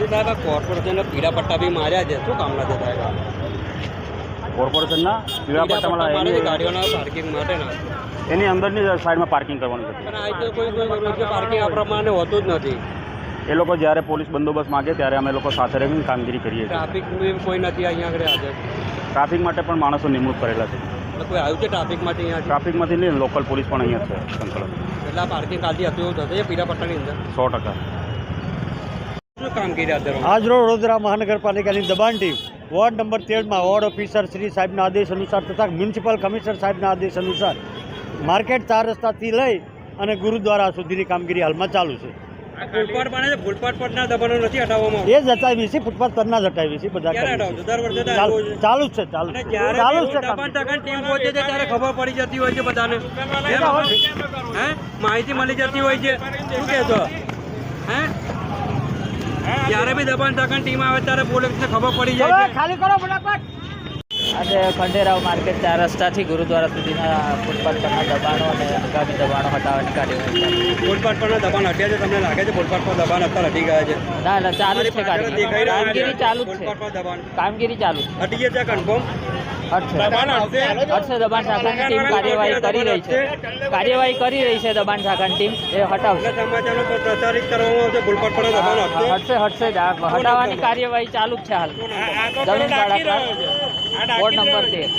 જે સાહેબ આ કોર્પોરેશનના પીળા પટ્ટા બી માર્યા છે શું કામના છે સાહેબ કોર્પોરેશનના પીળા પટ્ટા મારે છે એની ગાડીઓના પાર્કિંગ માટે ના એની અંદરની સાઈડમાં પાર્કિંગ કરવાનું છે પણ આ તો કોઈ કોઈ રોજે પાર્કિંગ આ પ્રમાણે હોતું જ નથી એ લોકો જ્યારે પોલીસ બંદોબસ્ત માગે ત્યારે અમે લોકો સાથે રહીને કામગીરી કરીએ છીએ ટ્રાફિક કોઈ નથી અહીંયા આગળ હાજર ટ્રાફિક માટે પણ માણસો નિમણૂક કરેલા છે એટલે કોઈ આવ્યું છે ટ્રાફિકમાંથી અહીંયા ટ્રાફિકમાંથી નહીં લોકલ પોલીસ પણ અહીંયા છે સંકલન એટલે આ પાર્કિંગ કાલથી હતું એવું થશે પીળા પટ્ટાની અંદર સો ટકા આજરોજ વડોદરા મહાનગરપાલિકાની દબાણ ટીમ વોર્ડ નંબર તેરમાં વોર્ડ ઓફિસર શ્રી સાહેબના આદેશ અનુસાર તથા મ્યુનિસિપલ કમિશનર સાહેબના આદેશ અનુસાર માર્કેટ ચાર રસ્તાથી લઈ અને ગુરુદ્વારા સુધીની કામગીરી હાલમાં ચાલુ છે. એ જ હટાવી છે ફૂટપાથ પરના જ હટાવી છે બધા. ચાલુ જ છે ચાલુ ચાલુ જ ત્યારે ખબર પડી જતી હોય બધાને. માહિતી મળી જતી હોય છે. શું કહેશો? હે? જ્યારે બી દબાણ ટકાની ટીમ આવે ત્યારે પોલીસને ખબર પડી જાય ખાલી કરો ફટાફટ. આજે ખંડેરાવ માર્કેટ ચાર રસ્તાથી ગુરુદ્વારા સુધીના ફૂટપાથ પરના દબાણો અને આગામી દબાણો હટાવવાની કાર્યવાહી ફૂટપાથ પરના દબાણ હટ્યા છે? તમને લાગે છે ફૂટપાથ પર દબાણ અત્યારે હટી ગયા છે? ના ના ચાલુ જ છે. કામગીરી ચાલુ જ છે. કામગીરી ચાલુ છે. હટી ગયા છે? કન્ફર્મ હટશે. દબાણ શાખાની ટીમ કાર્યવાહી કરી રહી છે. કાર્યવાહી કરી રહી છે દબાણ શાખાની ટીમ. એ હટાવશે. હટશે? હટશે જ. હટાવવાની કાર્યવાહી ચાલુ જ છે હાલ. જમીન વોર્ડ નંબર તેર